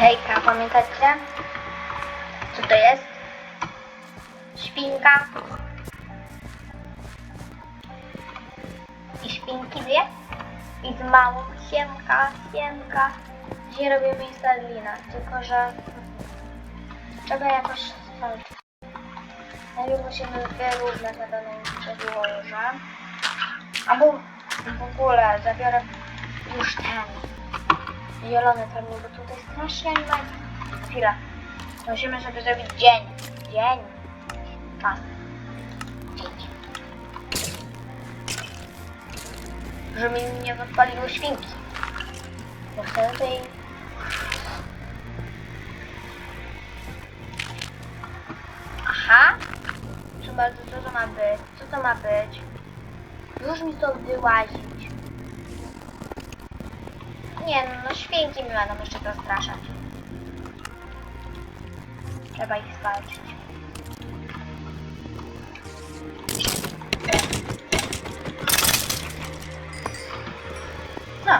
Hejka, pamiętacie? Co to jest? Świnka. I świnki dwie. I z małą siemka, siemka. Dzisiaj robimy instalina, tylko że trzeba jakoś walczyć. Najpierw musimy wyrównać na danym przedłoże. Albo w ogóle zabiorę już ten zielony termin, bo tutaj strasznie nie ma... Chwila. Musimy sobie zrobić dzień. Dzień. Tak. Dzień. Żeby mi nie odpaliły świnki. Bo chcę tutaj... Aha. Proszę bardzo, co to ma być? Co to ma być? Już mi to wyłazić. Nie no, no świnki mi będą jeszcze zastraszać. Trzeba ich zwalczyć. No,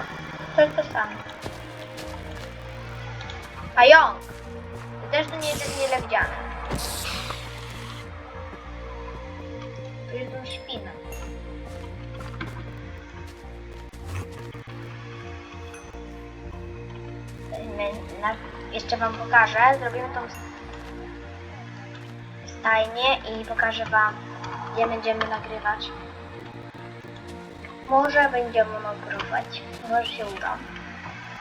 to jest to samo. Pająk! To My na, jeszcze wam pokażę. Zrobimy tą stajnię i pokażę wam, gdzie będziemy nagrywać. Może będziemy nagrywać, może się uda.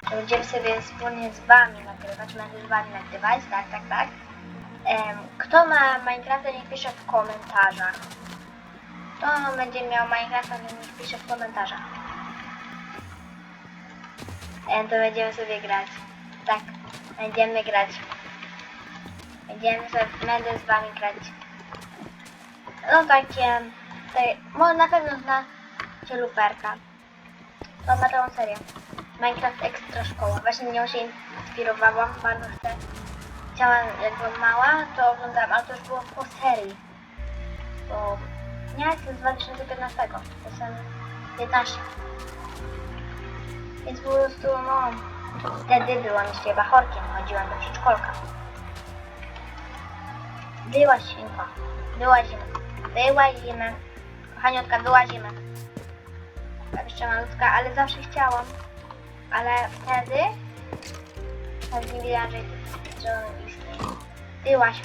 Będziemy sobie wspólnie z wami nagrywać, będę z wami nagrywać, tak, tak, tak. Kto ma Minecrafta, niech pisze w komentarzach. Kto będzie miał Minecrafta, niech pisze w komentarzach. To będziemy sobie grać. Tak, będziemy grać. Będziemy sobie, będę z wami grać. No takie, takie może na pewno znacie Luferka. To ma całą serię. Minecraft Extra Szkoła. Właśnie nią się inspirowałam, bardzo chcę. Chciałam, jak byłam mała, to oglądałam, ale to już było po serii. Bo nie jestem z 2015, jestem 15. Więc po prostu, no, wtedy byłam jeszcze bachorkiem, chodziłam do przedszkolka. Wyłazimy. Wyłazimy. Wyłazimy. Kochaniutka, wyłazimy. Tak jeszcze malutka, ale zawsze chciałam. Ale wtedy... Nawet nie wiedziałam, że, że on istnieje. Wyłaź.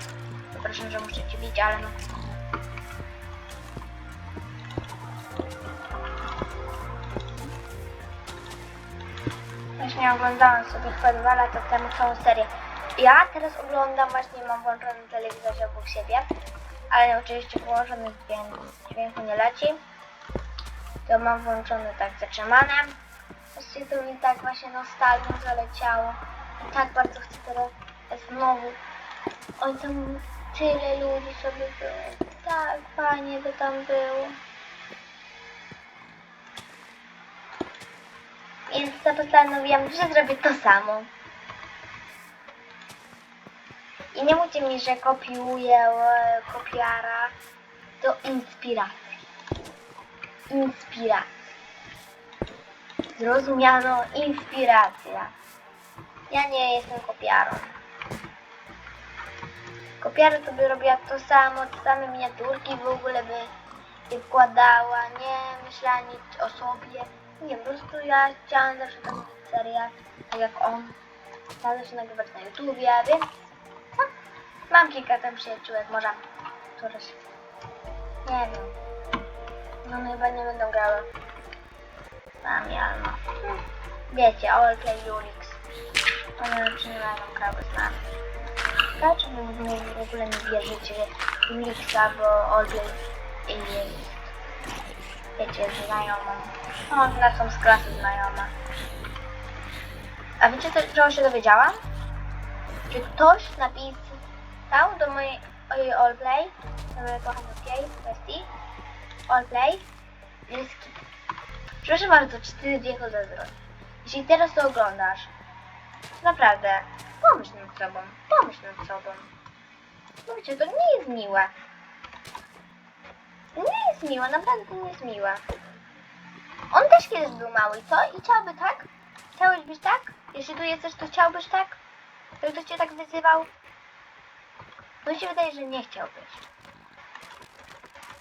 Przepraszam, że muszę cię bić, ale no... Właśnie oglądałam sobie chyba dwa lata temu całą serię. Ja teraz oglądam, właśnie mam włączony telewizor obok siebie, ale oczywiście połączony dźwięk, dźwięku nie leci. To mam włączony tak zatrzymane. Właściwie to mi tak właśnie nostalgią zaleciało. I tak bardzo chcę teraz znowu. Oj, tam tyle ludzi sobie było. Tak, fajnie by tam było. Więc postanowiłam, że zrobię to samo. I nie mówcie mi, że kopiuję kopiara. To inspiracja. Inspiracja. Zrozumiano inspiracja. Ja nie jestem kopiarą. Kopiara to by robiła to samo, te same miniaturki w ogóle by wkładała, nie myślała nic o sobie. Nie, po prostu ja chciałam zawsze tam serię, tak jak on. Chciałam zawsze nagrywać na YouTubie, więc no, mam kilka tam przyjaciółek, może któreś, nie wiem. No one chyba nie będą grały z nami, ale no. Hmm. Wiecie, Allplay Ulix. One będą grały z nami. Raczej wy w ogóle nie wierzycie w Ulixa, bo Allplay jest wiecie, znajomą. Ona są z klasy znajoma. A wiecie, co, czego się dowiedziałam? Że ktoś napisał do mojej, Allplay, do mojej kochanej bestii, Allplay, jest Proszę bardzo, czy ty wieku zazdrość. Jeśli teraz to oglądasz, naprawdę, pomyśl nad sobą, pomyśl nad sobą. No wiecie, to nie jest miłe. Nie jest miłe, naprawdę nie jest miłe. On też kiedyś był mały, co? I chciałby tak? Chciałbyś być tak? Jeśli tu jesteś, to chciałbyś tak? To ktoś cię tak wyzywał? No się wydaje, że nie chciałbyś.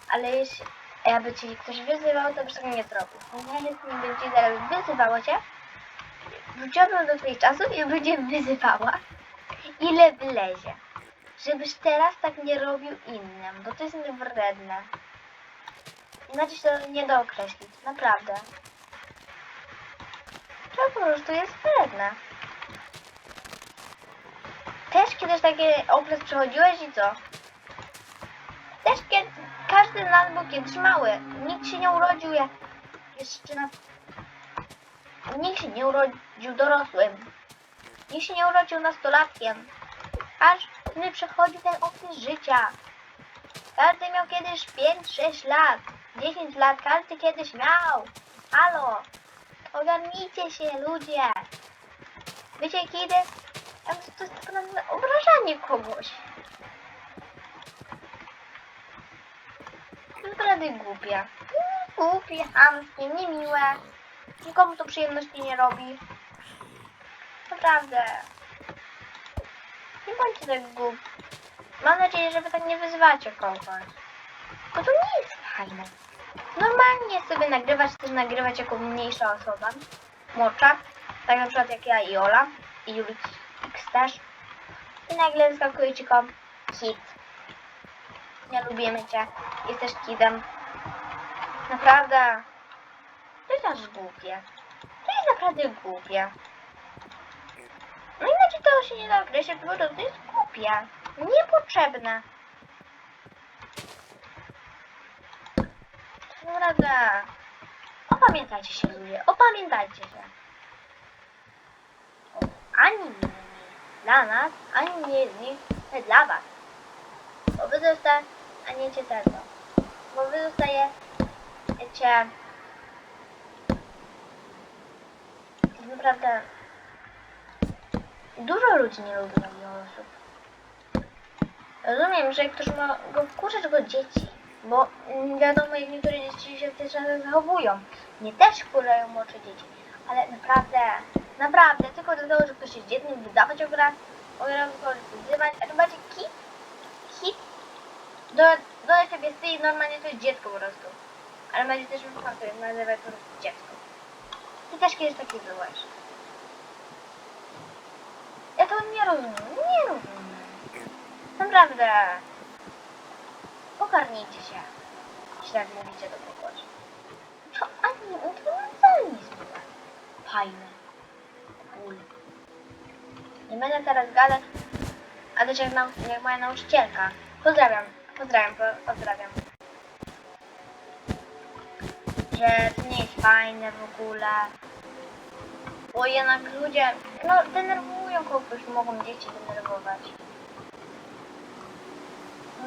Ale jeśli jakby ci ktoś wyzywał, to byś tak nie zrobił. Jeśli bym ci zaraz wyzywała cię, wróciłabym do twoich czasów i będzie wyzywała, ile wylezie. Żebyś teraz tak nie robił innym, bo to jest wredne. Inaczej się nie da określić, naprawdę. To po prostu jest wredne. Też kiedyś taki okres przechodziłeś i co? Też kiedy, każdy z nas był kiedyś mały. Nikt się nie urodził jak jeszcze na... Nikt się nie urodził dorosłym. Nikt się nie urodził nastolatkiem. Każdy przechodzi ten okres życia. Każdy miał kiedyś 5-6 lat. 10 lat każdy kiedyś miał. Halo. Ogarnijcie się ludzie. Wiecie kiedy? Ja To jest naprawdę obrażanie kogoś. Naprawdę głupie. Głupie, chamskie, niemiłe. Nikomu to przyjemności nie robi. Naprawdę. Nie bądźcie tak głupi. Mam nadzieję, że wy tak nie wyzywacie kogoś. Bo to jest fajne. Normalnie sobie nagrywać, też nagrywać jako mniejsza osoba. Mocza. Tak na przykład jak ja i Ola. I Julix X też. I nagle wyskakuje ci kom hit. Nie lubimy cię. Jesteś kidem. Naprawdę. To jest aż głupie. To jest naprawdę głupie. No inaczej to się nie da określić, prostu to jest głupie. Niepotrzebne. Naprawdę. Opamiętajcie się ludzie, opamiętajcie się. Ani nie dla nas, ani nie, nie dla was. Bo wy zostaniecie tego. Bo wy zostajecie tak naprawdę dużo ludzi nie lubi osób. Rozumiem, że ktoś ma go wkurzać go dzieci, bo mm, wiadomo jak niektóre dzieci się w tych czasach zachowują. Mnie też wkurzają młodsze dzieci, ale naprawdę, naprawdę, tylko do tego, że ktoś jest dzieckiem, wydawać o grach, o grach, wyzywać, a to bardziej kit, hit, do, do ciebie ty i normalnie to jest dziecko po prostu. Ale będzie też wypadku, jak nazywać po prostu dziecko. Ty też kiedyś taki byłeś. Ja to nie rozumiem, nie rozumiem. Naprawdę. Ogarnijcie się. Jeśli tak mówicie do kogoś. To ani nacjonalizm. Fajny. Cool. Nie będę teraz gadać, a też jak, nau jak moja nauczycielka. Pozdrawiam, pozdrawiam, po pozdrawiam. Że to nie jest fajne w ogóle. Bo jednak ludzie, no denerwują kogoś, mogą dzieci denerwować.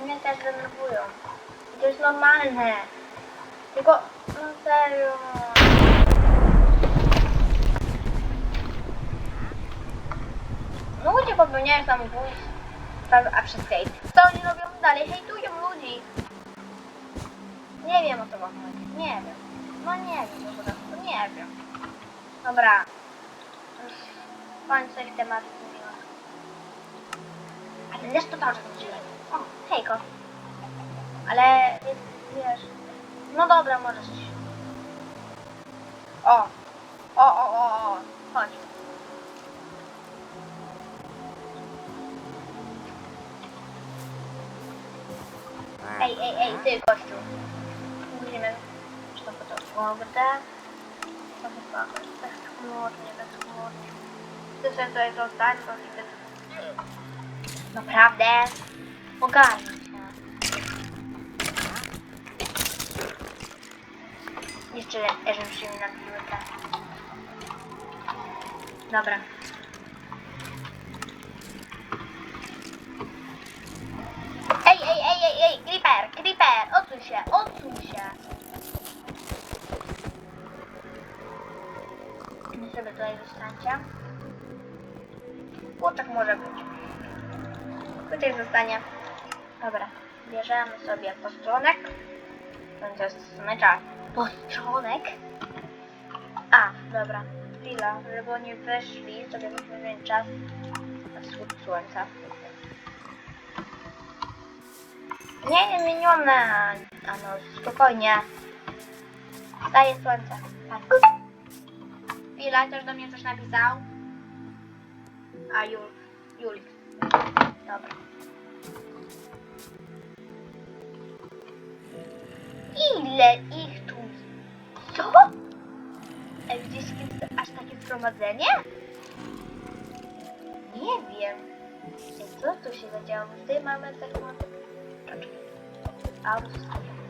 Mnie też denerwują. To jest normalne. Tylko, no serio. Ludzie popełniają samobójstwo, a przez hejt. Co oni robią dalej? Hejtują ludzi. Nie wiem o co wam chodzi. Nie wiem. No nie wiem po prostu. Nie wiem. Dobra. Kończę temat mówiła. Ale też to dobrze wróciłem. O, hejko. Ale wiesz. No dobra, możesz. O. O, o, o, o. Chodź. Ej, ej, ej, ty gościu. Musimy... Czy to po to chyba bezchmurnie, bezchmurnie. Ty sobie tutaj zostań, to i bez... Naprawdę? Ogarnij się. Jeszcze żebym się mi nabiły te. Dobra. Ej, ej, ej, ej, ej, Creeper, Creeper, odsuń się, odsuń się. Wy sobie tutaj zostańcie. Kurczak może być. Tutaj zostanie. Bierzemy sobie postronek. To jest smycza. Postronek? A, dobra. Chwila, żeby oni weszli, sobie musimy wziąć czas. wschód słońca. Nie, nie zmienione. A no, spokojnie. Staje słońce. Tak. Chwila, ktoś do mnie coś napisał. A, Jul. Julik. Dobra. Ile ich tu? Co? Ej, gdzieś jest aż takie zgromadzenie? Nie wiem. Ej, co tu się zadziało? Tutaj mamy taką...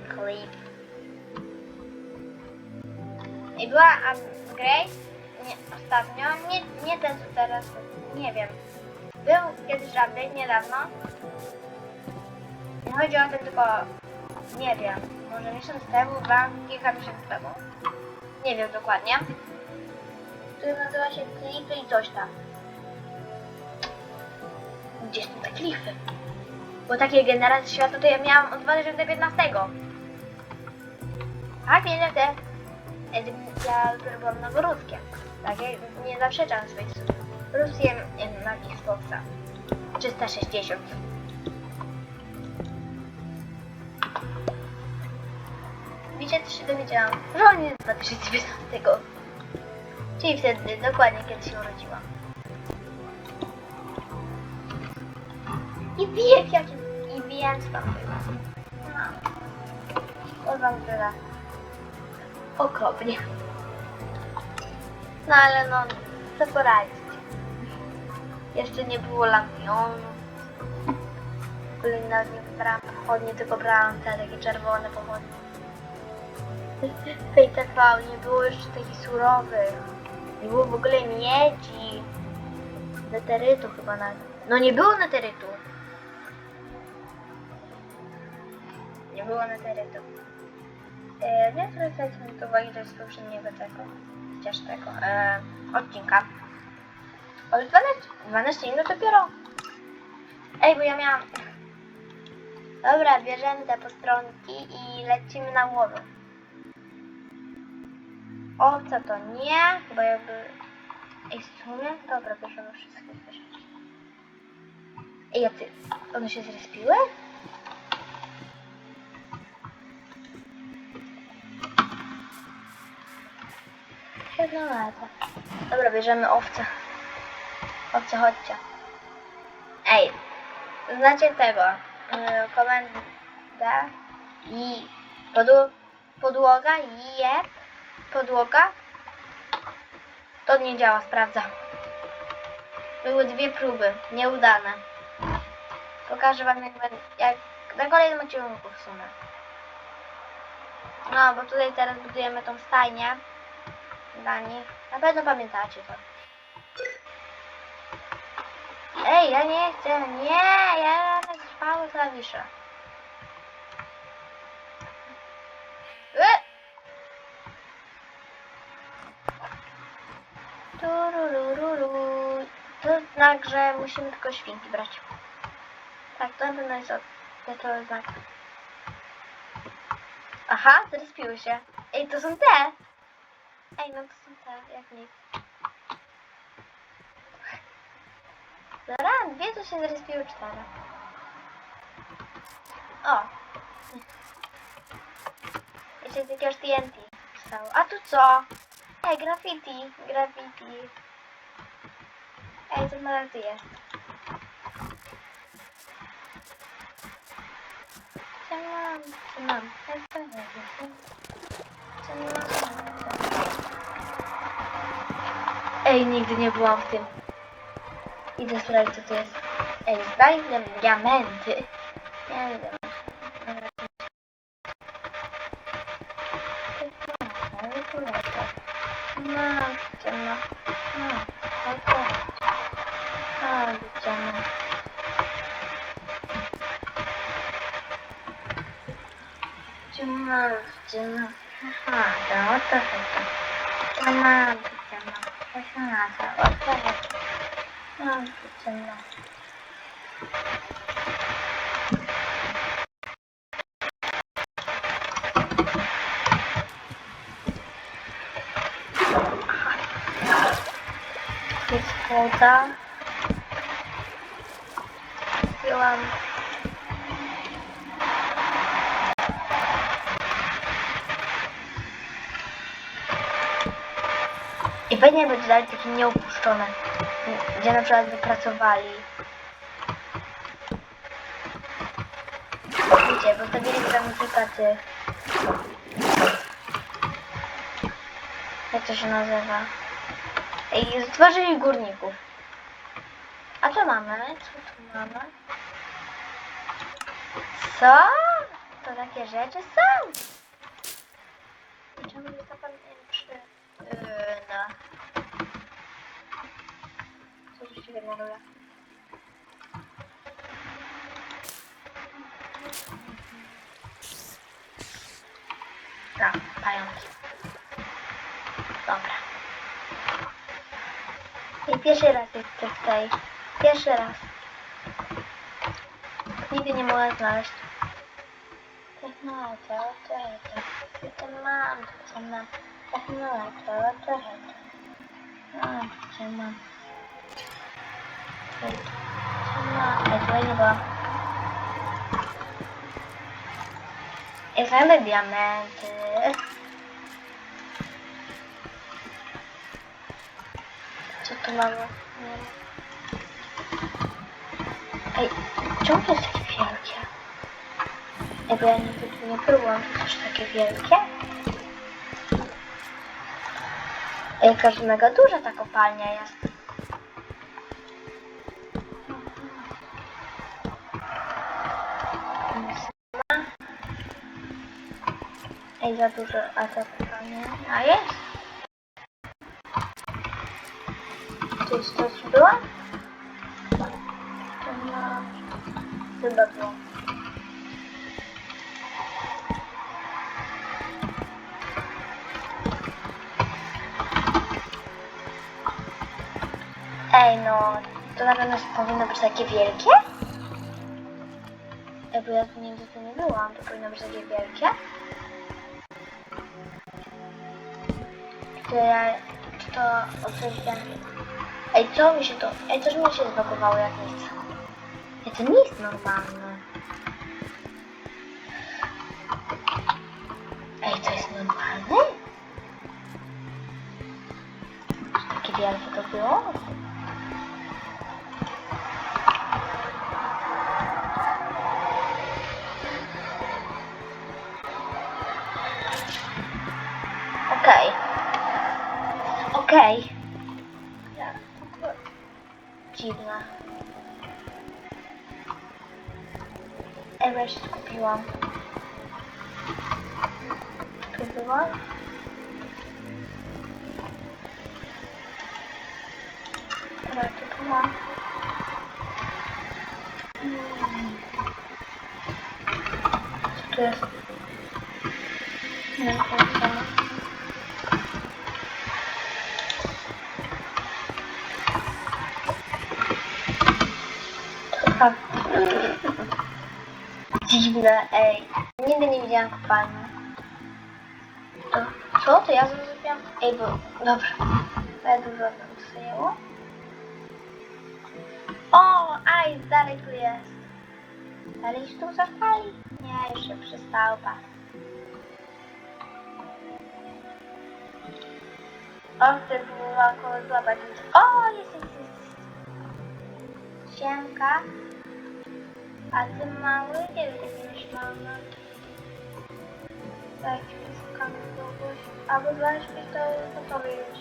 Clip. I była um, Grace? Nie, ostatnio. Nie, nie ten, co teraz. Nie wiem. Był kiedyś update niedawno. Nie chodzi o tym, tylko nie wiem. Może miesiąc temu, dwa, kilka miesięcy temu. Nie wiem dokładnie. Który nazywa się Klify i coś tam. Gdzieś są te klify? Bo takie generacje świata to ja miałam od 2015. Tak, nie te. Ja byłam noworodkiem. Tak, ja nie zaprzeczam swoich słów. Jem na Xboxa. 360. Wiecie, co się dowiedziałam? Że on jest z 2019. Czyli wtedy, dokładnie kiedy się urodziłam. I wiem, jakim... I wiem, co tam było. No. To wam tyle. Okropnie. No ale no, co poradzić. Jeszcze nie było lampionu. W ogóle nawet nie wybrałam pochodnie, tylko brałam te takie czerwone pochodnie. W PTV nie było jeszcze takich surowych. Nie było w ogóle miedzi. Neterytu chyba nawet. No nie było neterytu. Nie było neterytu. E, nie zwracajcie na to uwagi, z poprzedniego tego, chociaż tego, e, odcinka. O, już 12, 12 minut dopiero. Ej, bo ja miałam... Dobra, bierzemy te postronki i lecimy na łowy. Owca to nie, chyba jakby... Ej, w sumie? Dobra, bierzemy wszystkie zwierzęta. Ej, a ty... One się zrespiły? Jedno lata. Dobra, bierzemy owce. Owce, chodźcie. Ej, znacie tego. Yy, komendę i podło podłoga, jeb, podłoga. To nie działa, sprawdzam. Były dwie próby, nieudane. Pokażę wam jak, jak na kolejnym odcinku w sumie. No, bo tutaj teraz budujemy tą stajnię dla nich. Na pewno pamiętacie to. Ej, ja nie chcę, nie, ja na trwały klawisze. E! Tururururu. To znak, że musimy tylko świnki brać. Tak, to na pewno jest jest znak. Aha, zrespiły się. Ej, to są te! Ej, no to są te, jak nic. Dobra, dwie to się zrespiły cztery. O! Jeszcze jest jakiegoś TNT. A tu co? Ej, graffiti, graffiti. Ej, co może tu jest? Co mam? Co mam? Co mam? Co mam? Ej, nigdy nie byłam w tym. Idę sprawdzić, co to jest. Ej, znajdę diamenty. Nie wiem. No, gdzie ma? No, tak, A, gdzie ma? Gdzie ma? Gdzie ma? Aha, to o to chodzi. Gdzie ma? Gdzie ma? To się nazywa. O to chodzi. No, gdzie ma? Jest woda. kupiłam. I fajnie by dodali takie nieopuszczone, gdzie na przykład wypracowali. Wiecie, postawili tam na przykład y, jak to się nazywa? I stworzyli górników. A co mamy? Co tu mamy? Co? To takie rzeczy są? Czemu jest to pan przy... Yy, no. Co tu się generuje? No, pająk. Dobra. I pierwszy raz jestem tutaj. Pierwszy raz. Nigdy nie mogę znaleźć. Technologia, to jest. To mam, to mam. Technologia, jest. Mam, to mam. Znajdę diamenty. Tu mamy? Nie. Ej, czemu to jest takie wielkie? Bo ja nigdy tu nie próbowałam, to też takie wielkie? Ej, jakaś mega duża ta kopalnia jest. Ej, za dużo, a ta kopalnia? A jest! To jest to, co była? To ma... Chyba było. Ej, no, to na pewno powinno być takie wielkie? Bo ja tu nie byłam, to powinno być takie wielkie? Czy ja, czy to obsydian... Co mi się to... Ej, coś mi się zblokowało jak nic. Ej, to nie jest normalne. Ej, to jest normalne? Takie wielkie to było? Okej. Okej. Dziwne. Ewa się skupiłam. Tu była? Ewa tu była. Hmm. Co jest? Nie co jest Tak. Dziwne, ej. Nigdy nie widziałam kopalni. To, co? To ja zrozumiałam? Ej, bo... Dobra. Ale dużo nam zajęło. O, aj, dalej tu jest. Dalej już tu zostali? Nie, już się przestało pas. O, chcę próbował kogoś złapać. O, jest, jest, jest. Siemka. A ty mały? Nie będziesz mały. Tak, szukamy kogoś. Albo znaleźć to gotowe już.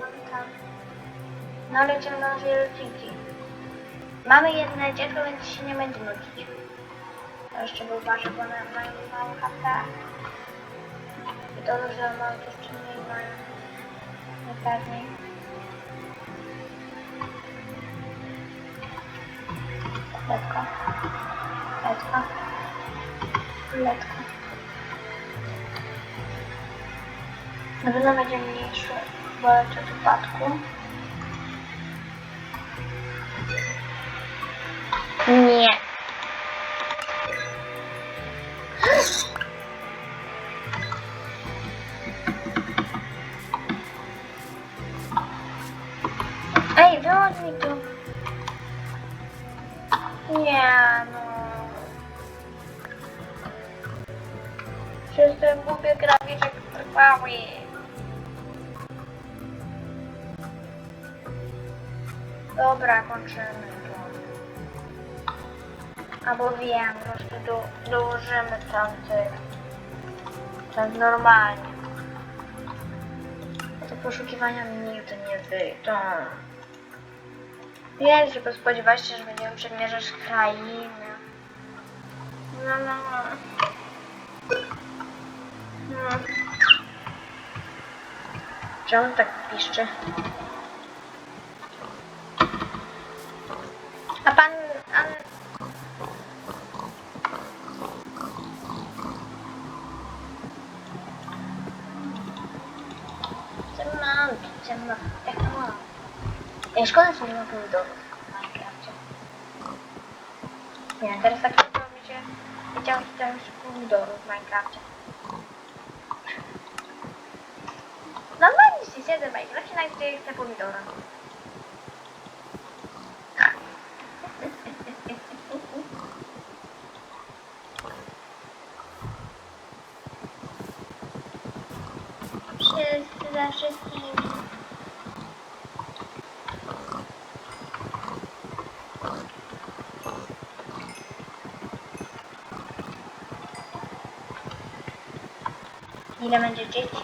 Mamy tam. No lecimy do naszej rodzinki. Mamy jedno dziecko, więc się nie będzie nudzić. To jeszcze był wasze, bo one mają mało HP. I to, że mam jeszcze mniej mają. Najpewniej. Letko. Letko. Letko. Na pewno będzie mniejszy boleć od normalnie. Te poszukiwania nigdy nie wyjdą. Wiem, że spodziewałaś się, że będziemy przemierzać krainy. No, no, no. no. Czemu tak piszczy? A pan... An... Ej, szkoda, że nie ma pomidorów w Minecrafcie. Nie, teraz tak robicie. Wiedziałam, że tam jest pomidorów w Minecrafcie. Normalnie się siedzę w Minecrafcie, na gdzie chcę pomidora. Wszyscy za wszystkimi. Ile będzie dzieci?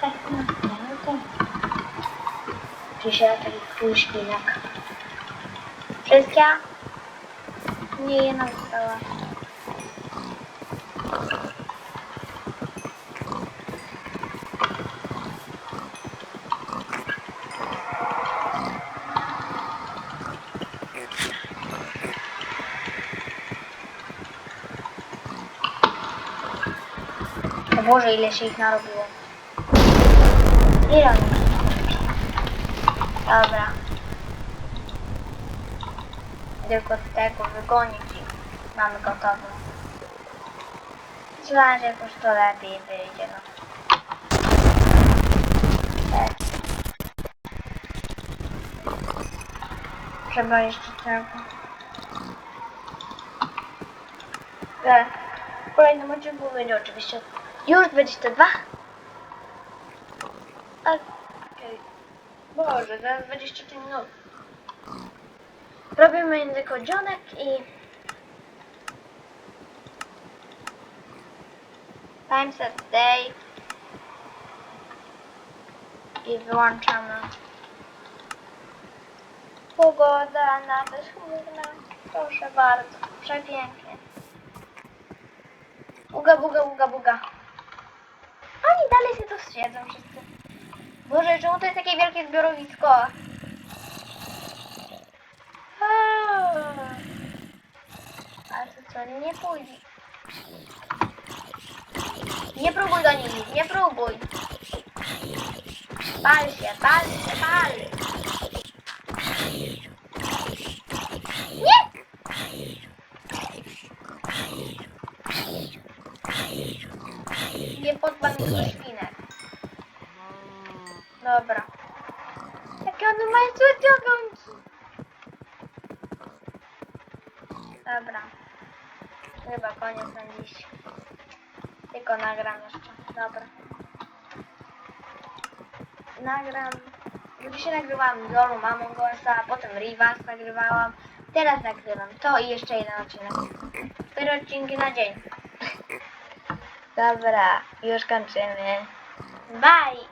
Tak, no, no, to. Dzisiaj taki szpinak. Wszystkie? Nie, jedna została. O Boże, ile się ich narobiło. Ile oni Dobra. Tylko tego wygonić ich. Mamy gotową. Myślałam, że jakoś to lepiej wyjdzie, no. Tak. Trzeba jeszcze tego. Tak. W kolejnym odcinku będzie oczywiście już 22. Okej. Boże, zaraz 23 minut. Robimy język dzionek i... Time set day. I wyłączamy. Pogoda na bezchmurna. Proszę bardzo. Przepięknie. Uga, buga, uga, buga. Dalej się tu siedzą wszyscy. Boże, czemu to jest takie wielkie zbiorowisko? Aaa. A to co, nie pójdzie. Nie próbuj do nich, nie próbuj. Pal się, pal się, pal. Nie! Nie podpal mi do świnek. Dobra. Jakie one mają złe ogonki. Dobra. Chyba koniec na dziś. Tylko nagram jeszcze. Dobra. Nagram. Bo Dzisiaj nagrywałam Zolu, Mamą Gosa, potem Rivas nagrywałam. Teraz nagrywam to i jeszcze jeden odcinek. Cztery odcinki na dzień. Dobra, już kończymy. Bye!